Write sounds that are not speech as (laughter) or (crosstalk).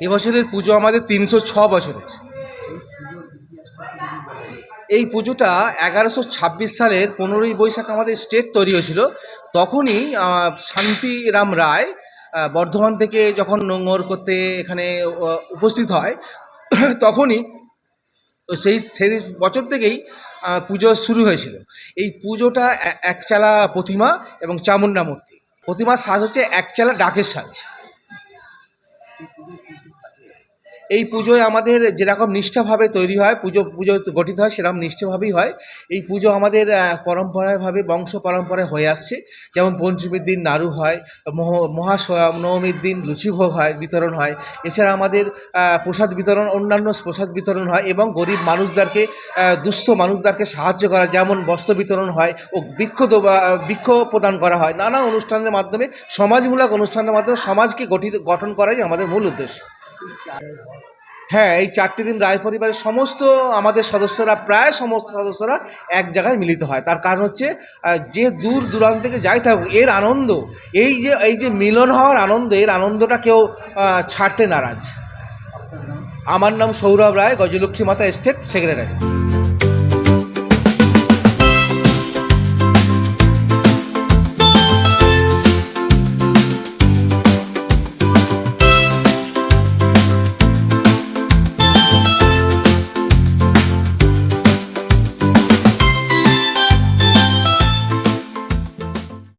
এবছরের পুজো আমাদের তিনশো ছ বছরের। এই পুজোটা এগারোশো ছাব্বিশ সালের পনেরোই বৈশাখ আমাদের স্টেট তৈরি হয়েছিল। তখনই শান্তিরাম রায় বর্ধমান থেকে যখন নোংর করতে এখানে উপস্থিত হয়, (clears throat) তখনই সেই সেই বছর থেকেই পুজো শুরু হয়েছিল। এই পুজোটা একচালা প্রতিমা এবং চামুণ্ডা মূর্তি। প্রতিমার সাজ হচ্ছে একচালা ডাকের সাজ। এই পুজোয় আমাদের যেরকম নিষ্ঠাভাবে তৈরি হয়, পুজো পুজো গঠিত হয় সেরকম নিষ্ঠাভাবেই হয়। এই পুজো আমাদের পরম্পরাভাবে, বংশ পরম্পরায় হয়ে আসছে। যেমন পঞ্চমীর দিন নাড়ু হয়, মহ মহা নবমীর দিন লুচিভোগ হয়, বিতরণ হয়। এছাড়া আমাদের প্রসাদ বিতরণ, অন্যান্য প্রসাদ বিতরণ হয় এবং গরিব মানুষদেরকে দুস্থ মানুষদেরকে সাহায্য করা যেমন বস্ত্র বিতরণ হয় ও বৃক্ষ বৃক্ষ প্রদান করা হয়। নানা অনুষ্ঠানের মাধ্যমে, সমাজমূলক অনুষ্ঠানের মাধ্যমে সমাজকে গঠিত, গঠন করাই আমাদের মূল উদ্দেশ্য। হ্যাঁ এই চারটি দিন রায় পরিবারের সমস্ত আমাদের সদস্যরা, প্রায় সমস্ত সদস্যরা এক জায়গায় মিলিত হয়। তার কারণ হচ্ছে যে দূর দূরান্ত থেকে যাই থাকুক, এর আনন্দ, এই যে এই যে মিলন হওয়ার আনন্দ, এর আনন্দটা কেউ ছাড়তে নারাজ। আমার নাম সৌরভ রায়, গজলক্ষ্মী মাতা এস্টেট সেক্রেটারি